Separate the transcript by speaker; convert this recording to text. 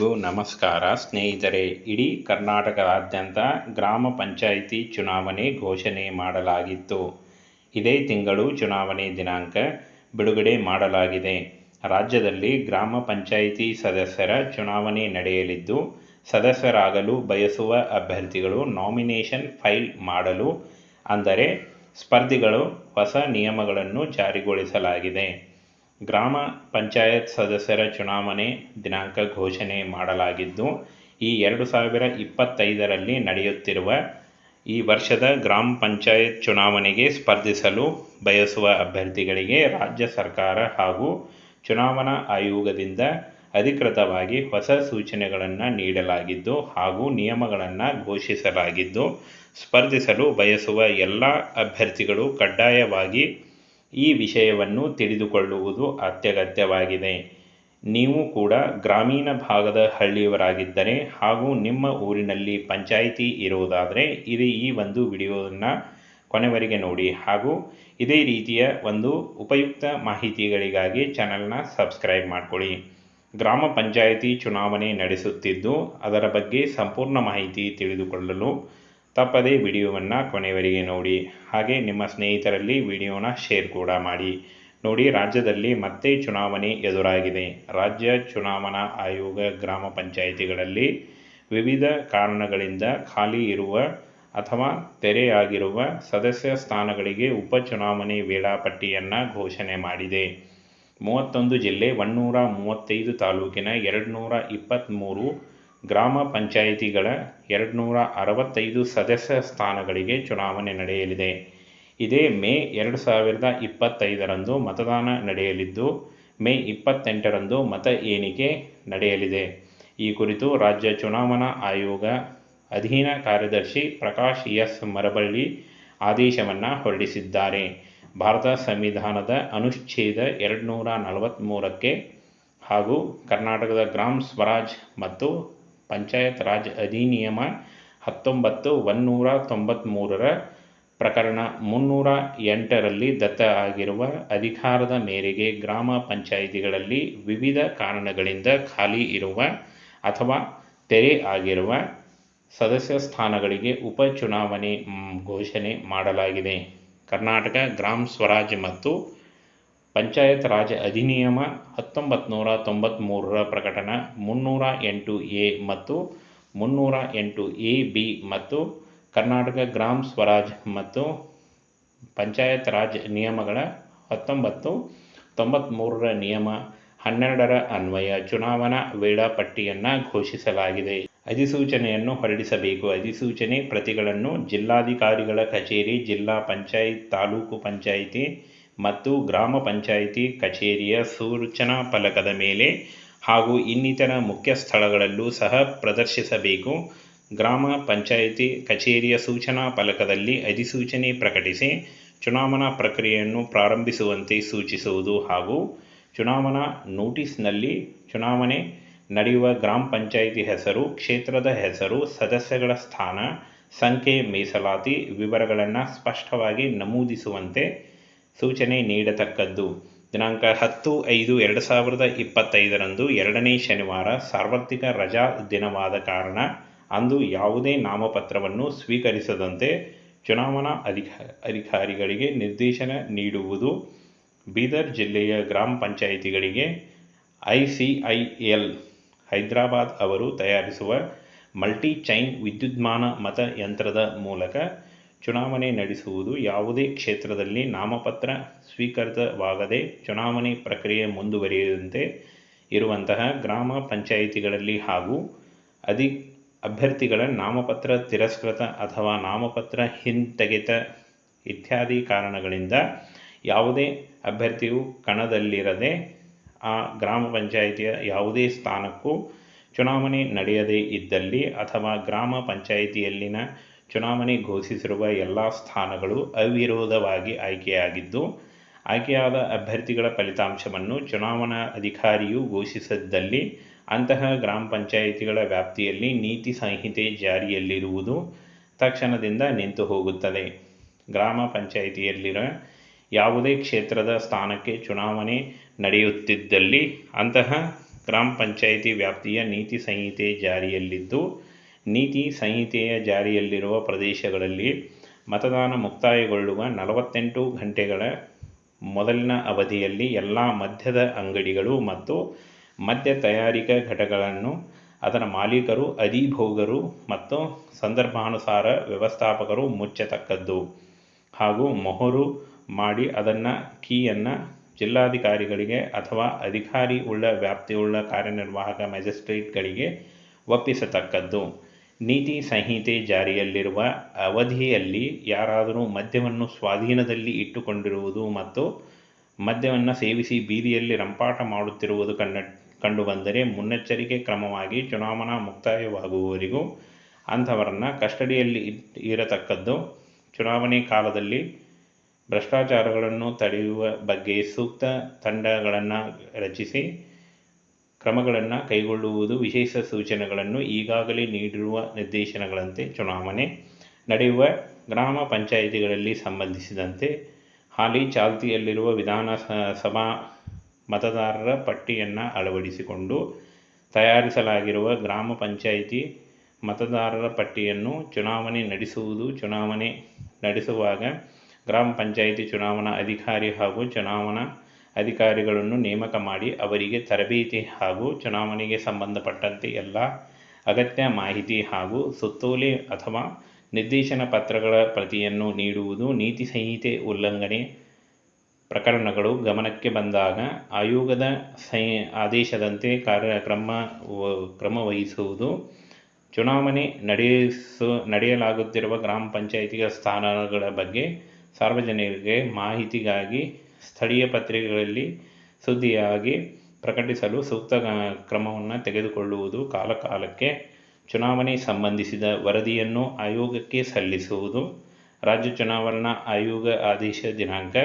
Speaker 1: ಎಲ್ಲರಿಗೂ ನಮಸ್ಕಾರ ಸ್ನೇಹಿತರೆ, ಇಡೀ ಕರ್ನಾಟಕದಾದ್ಯಂತ ಗ್ರಾಮ ಪಂಚಾಯಿತಿ ಚುನಾವಣೆ ಘೋಷಣೆ ಮಾಡಲಾಗಿತ್ತು. ಇದೇ ತಿಂಗಳು ಚುನಾವಣೆ ದಿನಾಂಕ ಬಿಡುಗಡೆ ಮಾಡಲಾಗಿದೆ. ರಾಜ್ಯದಲ್ಲಿ ಗ್ರಾಮ ಪಂಚಾಯಿತಿ ಸದಸ್ಯರ ಚುನಾವಣೆ ನಡೆಯಲಿದ್ದು, ಸದಸ್ಯರಾಗಲು ಬಯಸುವ ಅಭ್ಯರ್ಥಿಗಳು ನಾಮಿನೇಷನ್ ಫೈಲ್ ಮಾಡಲು, ಅಂದರೆ ಸ್ಪರ್ಧಿಗಳು ಹೊಸ ನಿಯಮಗಳನ್ನು ಜಾರಿಗೊಳಿಸಲಾಗಿದೆ. ಗ್ರಾಮ ಪಂಚಾಯತ್ ಸದಸ್ಯರ ಚುನಾವಣೆ ದಿನಾಂಕ ಘೋಷಣೆ ಮಾಡಲಾಗಿದ್ದು, ಈ ಎರಡು ಸಾವಿರ ಇಪ್ಪತ್ತೈದರಲ್ಲಿ ನಡೆಯುತ್ತಿರುವ ಈ ವರ್ಷದ ಗ್ರಾಮ ಪಂಚಾಯತ್ ಚುನಾವಣೆಗೆ ಸ್ಪರ್ಧಿಸಲು ಬಯಸುವ ಅಭ್ಯರ್ಥಿಗಳಿಗೆ ರಾಜ್ಯ ಸರ್ಕಾರ ಹಾಗೂ ಚುನಾವಣಾ ಆಯೋಗದಿಂದ ಅಧಿಕೃತವಾಗಿ ಹೊಸ ಸೂಚನೆಗಳನ್ನು ನೀಡಲಾಗಿದ್ದು ಹಾಗೂ ನಿಯಮಗಳನ್ನು ಘೋಷಿಸಲಾಗಿದ್ದು, ಸ್ಪರ್ಧಿಸಲು ಬಯಸುವ ಎಲ್ಲ ಅಭ್ಯರ್ಥಿಗಳು ಕಡ್ಡಾಯವಾಗಿ ಈ ವಿಷಯವನ್ನು ತಿಳಿದುಕೊಳ್ಳುವುದು ಅತ್ಯಗತ್ಯವಾಗಿದೆ. ನೀವು ಕೂಡ ಗ್ರಾಮೀಣ ಭಾಗದ ಹಳ್ಳಿಯವರಾಗಿದ್ದರೆ ಹಾಗೂ ನಿಮ್ಮ ಊರಿನಲ್ಲಿ ಪಂಚಾಯಿತಿ ಇರುವುದಾದರೆ ಇದು ಈ ಒಂದು ವಿಡಿಯೋವನ್ನು ಕೊನೆವರೆಗೆ ನೋಡಿ. ಹಾಗೂ ಇದೇ ರೀತಿಯ ಒಂದು ಉಪಯುಕ್ತ ಮಾಹಿತಿಗಳಿಗಾಗಿ ಚಾನಲ್ನ ಸಬ್ಸ್ಕ್ರೈಬ್ ಮಾಡಿಕೊಳ್ಳಿ. ಗ್ರಾಮ ಪಂಚಾಯಿತಿ ಚುನಾವಣೆ ನಡೆಸುತ್ತಿದ್ದು ಅದರ ಬಗ್ಗೆ ಸಂಪೂರ್ಣ ಮಾಹಿತಿ ತಿಳಿದುಕೊಳ್ಳಲು ತಪ್ಪದೇ ವಿಡಿಯೋವನ್ನು ಕೊನೆಯವರೆಗೆ ನೋಡಿ. ಹಾಗೆ ನಿಮ್ಮ ಸ್ನೇಹಿತರಲ್ಲಿ ವಿಡಿಯೋನ ಶೇರ್ ಕೂಡ ಮಾಡಿ. ನೋಡಿ, ರಾಜ್ಯದಲ್ಲಿ ಮತ್ತೆ ಚುನಾವಣೆ ಎದುರಾಗಿದೆ. ರಾಜ್ಯ ಚುನಾವಣಾ ಆಯೋಗ ಗ್ರಾಮ ಪಂಚಾಯಿತಿಗಳಲ್ಲಿ ವಿವಿಧ ಕಾರಣಗಳಿಂದ ಖಾಲಿ ಇರುವ ಅಥವಾ ತೆರೆಯಾಗಿರುವ ಸದಸ್ಯ ಸ್ಥಾನಗಳಿಗೆ ಉಪಚುನಾವಣೆ ವೇಳಾಪಟ್ಟಿಯನ್ನು ಘೋಷಣೆ ಮಾಡಿದೆ. ಮೂವತ್ತೊಂದು ಜಿಲ್ಲೆ, ಒನ್ನೂರ ಮೂವತ್ತೈದು ತಾಲೂಕಿನ ಎರಡು ನೂರ ಇಪ್ಪತ್ತ್ಮೂರು ಗ್ರಾಮ ಪಂಚಾಯಿತಿಗಳ ಎರಡು ನೂರ ಅರವತ್ತೈದು ಸದಸ್ಯ ಸ್ಥಾನಗಳಿಗೆ ಚುನಾವಣೆ ನಡೆಯಲಿದೆ. ಇದೇ ಮೇ ಎರಡು ಸಾವಿರದ ಇಪ್ಪತ್ತೈದರಂದು ಮತದಾನ ನಡೆಯಲಿದ್ದು, ಮೇ ಇಪ್ಪತ್ತೆಂಟರಂದು ಮತ ಎಣಿಕೆ ನಡೆಯಲಿದೆ. ಈ ಕುರಿತು ರಾಜ್ಯ ಚುನಾವಣಾ ಆಯೋಗ ಅಧೀನ ಕಾರ್ಯದರ್ಶಿ ಪ್ರಕಾಶ್ ಎಸ್. ಮರಬಳ್ಳಿ ಆದೇಶವನ್ನು ಹೊರಡಿಸಿದ್ದಾರೆ. ಭಾರತ ಸಂವಿಧಾನದ ಅನುಚ್ಛೇದ ಎರಡು ನೂರ ನಲವತ್ತ್ಮೂರಕ್ಕೆ ಹಾಗೂ ಕರ್ನಾಟಕದ ಗ್ರಾಮ ಸ್ವರಾಜ್ ಮತ್ತು ಪಂಚಾಯತ್ ರಾಜ್ ಅಧಿನಿಯಮ ಹತ್ತೊಂಬತ್ತು ಒನ್ನೂರ ತೊಂಬತ್ತ್ಮೂರರ ಪ್ರಕರಣ ಮುನ್ನೂರ ಎಂಟರಲ್ಲಿ ದತ್ತ ಆಗಿರುವ ಅಧಿಕಾರದ ಮೇರೆಗೆ ಗ್ರಾಮ ಪಂಚಾಯಿತಿಗಳಲ್ಲಿ ವಿವಿಧ ಕಾರಣಗಳಿಂದ ಖಾಲಿ ಇರುವ ಅಥವಾ ತೆರೆ ಆಗಿರುವ ಸದಸ್ಯ ಸ್ಥಾನಗಳಿಗೆ ಉಪಚುನಾವಣೆ ಘೋಷಣೆ ಮಾಡಲಾಗಿದೆ. ಕರ್ನಾಟಕ ಗ್ರಾಮ ಸ್ವರಾಜ್ ಮತ್ತು ಪಂಚಾಯತ್ ರಾಜ್ ಅಧಿನಿಯಮ ಹತ್ತೊಂಬತ್ತು ನೂರ ತೊಂಬತ್ತ್ಮೂರರ ಪ್ರಕಟಣೆ, ಮುನ್ನೂರ ಎಂಟು ಎ ಮತ್ತು ಮುನ್ನೂರ ಎಂಟು ಎ ಬಿ ಮತ್ತು ಕರ್ನಾಟಕ ಗ್ರಾಮ ಸ್ವರಾಜ್ ಮತ್ತು ಪಂಚಾಯತ್ ರಾಜ್ ನಿಯಮಗಳ ಹತ್ತೊಂಬತ್ತು ತೊಂಬತ್ತ್ಮೂರರ ನಿಯಮ ಹನ್ನೆರಡರ ಅನ್ವಯ ಚುನಾವಣಾ ವೇಳಾಪಟ್ಟಿಯನ್ನು ಘೋಷಿಸಲಾಗಿದೆ. ಅಧಿಸೂಚನೆಯನ್ನು ಹೊರಡಿಸಬೇಕು. ಅಧಿಸೂಚನೆ ಪ್ರತಿಗಳನ್ನು ಜಿಲ್ಲಾಧಿಕಾರಿಗಳ ಕಚೇರಿ, ಜಿಲ್ಲಾ ಪಂಚಾಯತ್, ತಾಲೂಕು ಪಂಚಾಯಿತಿ ಮತ್ತು ಗ್ರಾಮ ಪಂಚಾಯಿತಿ ಕಚೇರಿಯ ಸೂಚನಾ ಫಲಕದ ಮೇಲೆ ಹಾಗೂ ಇನ್ನಿತರ ಮುಖ್ಯ ಸ್ಥಳಗಳಲ್ಲೂ ಸಹ ಪ್ರದರ್ಶಿಸಬೇಕು. ಗ್ರಾಮ ಪಂಚಾಯಿತಿ ಕಚೇರಿಯ ಸೂಚನಾ ಫಲಕದಲ್ಲಿ ಅಧಿಸೂಚನೆ ಪ್ರಕಟಿಸಿ ಚುನಾವಣಾ ಪ್ರಕ್ರಿಯೆಯನ್ನು ಪ್ರಾರಂಭಿಸುವಂತೆ ಸೂಚಿಸುವುದು ಹಾಗೂ ಚುನಾವಣಾ ನೋಟಿಸ್ನಲ್ಲಿ ಚುನಾವಣೆ ನಡೆಯುವ ಗ್ರಾಮ ಪಂಚಾಯಿತಿ ಹೆಸರು, ಕ್ಷೇತ್ರದ ಹೆಸರು, ಸದಸ್ಯಗಳ ಸ್ಥಾನ, ಸಂಖ್ಯೆ ಮೀಸಲಾತಿ ವಿವರಗಳನ್ನು ಸ್ಪಷ್ಟವಾಗಿ ನಮೂದಿಸುವಂತೆ ಸೂಚನೆ ನೀಡತಕ್ಕದ್ದು. ದಿನಾಂಕ ಹತ್ತು ಐದು ಎರಡು ಸಾವಿರದ ಇಪ್ಪತ್ತೈದರಂದು ಎರಡನೇ ಶನಿವಾರ ಸಾರ್ವತ್ರಿಕ ರಜಾ ದಿನವಾದ ಕಾರಣ ಅಂದು ಯಾವುದೇ ನಾಮಪತ್ರವನ್ನು ಸ್ವೀಕರಿಸದಂತೆ ಚುನಾವಣಾ ಅಧಿಕ, ಅಧಿಕಾರಿಗಳಿಗೆ ನಿರ್ದೇಶನ ನೀಡುವುದು ಬೀದರ್ ಜಿಲ್ಲೆಯ ಗ್ರಾಮ ಪಂಚಾಯಿತಿಗಳಿಗೆ. I C I L Hyderabad ಅವರು ತಯಾರಿಸುವ ಮಲ್ಟಿ ಚೈನ್ ವಿದ್ಯುನ್ಮಾನ ಮತಯಂತ್ರದ ಮೂಲಕ ಚುನಾವಣೆ ನಡೆಸುವುದು ಯಾವುದೇ ಕ್ಷೇತ್ರದಲ್ಲಿ ನಾಮಪತ್ರ ಸ್ವೀಕೃತವಾಗದೆ ಚುನಾವಣೆ ಪ್ರಕ್ರಿಯೆ ಮುಂದುವರಿಯದಂತೆ ಇರುವಂತಹ ಗ್ರಾಮ ಪಂಚಾಯಿತಿಗಳಲ್ಲಿ ಹಾಗೂ ಅಧಿ, ಅಭ್ಯರ್ಥಿಗಳ ನಾಮಪತ್ರ ತಿರಸ್ಕೃತ ಅಥವಾ ನಾಮಪತ್ರ ಹಿಂತೆಗೆತ ಇತ್ಯಾದಿ ಕಾರಣಗಳಿಂದ ಯಾವುದೇ ಅಭ್ಯರ್ಥಿಯು ಕಣದಲ್ಲಿರದೆ ಆ ಗ್ರಾಮ ಪಂಚಾಯಿತಿಯ ಯಾವುದೇ ಸ್ಥಾನಕ್ಕೂ ಚುನಾವಣೆ ನಡೆಯದೇ ಇದ್ದಲ್ಲಿ ಅಥವಾ ಗ್ರಾಮ ಪಂಚಾಯಿತಿಯಲ್ಲಿನ ಚುನಾವಣೆ ಘೋಷಿಸಿರುವ ಎಲ್ಲ ಸ್ಥಾನಗಳು ಅವಿರೋಧವಾಗಿ ಆಯ್ಕೆಯಾಗಿದ್ದು, ಆಯ್ಕೆಯಾದ ಅಭ್ಯರ್ಥಿಗಳ ಫಲಿತಾಂಶವನ್ನು ಚುನಾವಣಾ ಅಧಿಕಾರಿಯು ಘೋಷಿಸಿದ್ದಲ್ಲಿ ಅಂತಹ ಗ್ರಾಮ ಪಂಚಾಯಿತಿಗಳ ವ್ಯಾಪ್ತಿಯಲ್ಲಿ ನೀತಿ ಸಂಹಿತೆ ಜಾರಿಯಲ್ಲಿರುವುದು ತಕ್ಷಣದಿಂದ ನಿಂತು ಹೋಗುತ್ತದೆ. ಗ್ರಾಮ ಪಂಚಾಯಿತಿಯಲ್ಲಿರುವ ಯಾವುದೇ ಕ್ಷೇತ್ರದ ಸ್ಥಾನಕ್ಕೆ ಚುನಾವಣೆ ನಡೆಯುತ್ತಿದ್ದಲ್ಲಿ ಅಂತಹ ಗ್ರಾಮ ಪಂಚಾಯಿತಿ ವ್ಯಾಪ್ತಿಯ ನೀತಿ ಸಂಹಿತೆ ಜಾರಿಯಲ್ಲಿದ್ದು ನೀತಿ ಸಂಹಿತೆಯ ಜಾರಿಯಲ್ಲಿರುವ ಪ್ರದೇಶಗಳಲ್ಲಿ ಮತದಾನ ಮುಕ್ತಾಯಗೊಳ್ಳುವ ನಲವತ್ತೆಂಟು ಗಂಟೆಗಳ ಮೊದಲಿನ ಅವಧಿಯಲ್ಲಿ ಎಲ್ಲ ಮದ್ಯದ ಅಂಗಡಿಗಳು ಮತ್ತು ಮದ್ಯ ತಯಾರಿಕಾ ಘಟಕಗಳನ್ನು ಅದರ ಮಾಲೀಕರು, ಅಧಿಭೋಗರು ಮತ್ತು ಸಂದರ್ಭಾನುಸಾರ ವ್ಯವಸ್ಥಾಪಕರು ಮುಚ್ಚತಕ್ಕದ್ದು ಹಾಗೂ ಮೊಹರು ಮಾಡಿ ಅದನ್ನು ಕೀಯನ್ನು ಜಿಲ್ಲಾಧಿಕಾರಿಗಳಿಗೆ ಅಥವಾ ಅಧಿಕಾರಿ ಉಳ್ಳ ವ್ಯಾಪ್ತಿಯುಳ್ಳ ಕಾರ್ಯನಿರ್ವಾಹಕ ಮ್ಯಾಜಿಸ್ಟ್ರೇಟ್ಗಳಿಗೆ ಒಪ್ಪಿಸತಕ್ಕದ್ದು. ನೀತಿ ಸಂಹಿತೆ ಜಾರಿಯಲ್ಲಿರುವ ಅವಧಿಯಲ್ಲಿ ಯಾರಾದರೂ ಮದ್ಯವನ್ನು ಸ್ವಾಧೀನದಲ್ಲಿ ಇಟ್ಟುಕೊಂಡಿರುವುದು ಮತ್ತು ಮದ್ಯವನ್ನು ಸೇವಿಸಿ ಬೀದಿಯಲ್ಲಿ ರಂಪಾಟ ಮಾಡುತ್ತಿರುವುದು ಕಂಡ, ಕಂಡುಬಂದರೆ ಮುನ್ನೆಚ್ಚರಿಕೆ ಕ್ರಮವಾಗಿ ಚುನಾವಣಾ ಮುಕ್ತಾಯವಾಗುವವರೆಗೂ ಅಂಥವರನ್ನು ಕಸ್ಟಡಿಯಲ್ಲಿ ಇರತಕ್ಕದ್ದು ಚುನಾವಣೆ ಕಾಲದಲ್ಲಿ ಭ್ರಷ್ಟಾಚಾರಗಳನ್ನು ತಡೆಯುವ ಬಗ್ಗೆ ಸೂಕ್ತ ತಂಡಗಳನ್ನು ರಚಿಸಿ ಕ್ರಮಗಳನ್ನು ಕೈಗೊಳ್ಳುವುದು ವಿಶೇಷ ಸೂಚನೆಗಳನ್ನು ಈಗಾಗಲೇ ನೀಡಿರುವ ನಿರ್ದೇಶನಗಳಂತೆ ಚುನಾವಣೆ ನಡೆಯುವ ಗ್ರಾಮ ಪಂಚಾಯಿತಿಗಳಲ್ಲಿ ಸಂಬಂಧಿಸಿದಂತೆ ಹಾಲಿ ಚಾಲ್ತಿಯಲ್ಲಿರುವ ವಿಧಾನಸಭಾ ಮತದಾರರ ಪಟ್ಟಿಯನ್ನು ಅಳವಡಿಸಿಕೊಂಡು ತಯಾರಿಸಲಾಗಿರುವ ಗ್ರಾಮ ಪಂಚಾಯಿತಿ ಮತದಾರರ ಪಟ್ಟಿಯನ್ನು ಚುನಾವಣೆ ನಡೆಸುವುದು, ಚುನಾವಣೆ ನಡೆಸುವಾಗ ಗ್ರಾಮ ಪಂಚಾಯಿತಿ ಚುನಾವಣಾ ಅಧಿಕಾರಿ ಹಾಗೂ ಚುನಾವಣಾ ಅಧಿಕಾರಿಗಳನ್ನು ನೇಮಕ ಮಾಡಿ ಅವರಿಗೆ ತರಬೇತಿ ಹಾಗೂ ಚುನಾವಣೆಗೆ ಸಂಬಂಧಪಟ್ಟಂತೆ ಎಲ್ಲ ಅಗತ್ಯ ಮಾಹಿತಿ ಹಾಗೂ ಸುತ್ತೋಲೆ ಅಥವಾ ನಿರ್ದೇಶನ ಪತ್ರಗಳ ಪ್ರತಿಯನ್ನು ನೀಡುವುದು ನೀತಿ ಸಂಹಿತೆ ಉಲ್ಲಂಘನೆ ಪ್ರಕರಣಗಳು ಗಮನಕ್ಕೆ ಬಂದಾಗ ಆಯೋಗದ ಸೈ ಆದೇಶದಂತೆ ಕಾರ್ಯಕ್ರಮ ಕ್ರಮವಹಿಸುವುದು ಚುನಾವಣೆ ನಡೆಸು ನಡೆಯಲಾಗುತ್ತಿರುವ ಗ್ರಾಮ ಪಂಚಾಯಿತಿಯ ಸ್ಥಾನಗಳ ಬಗ್ಗೆ ಸಾರ್ವಜನಿಕರಿಗೆ ಮಾಹಿತಿಗಾಗಿ ಸ್ಥಳೀಯ ಪತ್ರಿಕೆಗಳಲ್ಲಿ ಸುದ್ದಿಯಾಗಿ ಪ್ರಕಟಿಸಲು ಸೂಕ್ತ ಕ್ರಮವನ್ನು ತೆಗೆದುಕೊಳ್ಳುವುದು ಕಾಲಕಾಲಕ್ಕೆ ಚುನಾವಣೆ ಸಂಬಂಧಿಸಿದ ವರದಿಯನ್ನು ಆಯೋಗಕ್ಕೆ ಸಲ್ಲಿಸುವುದು. ರಾಜ್ಯ ಚುನಾವಣಾ ಆಯೋಗ ಆದೇಶ ದಿನಾಂಕ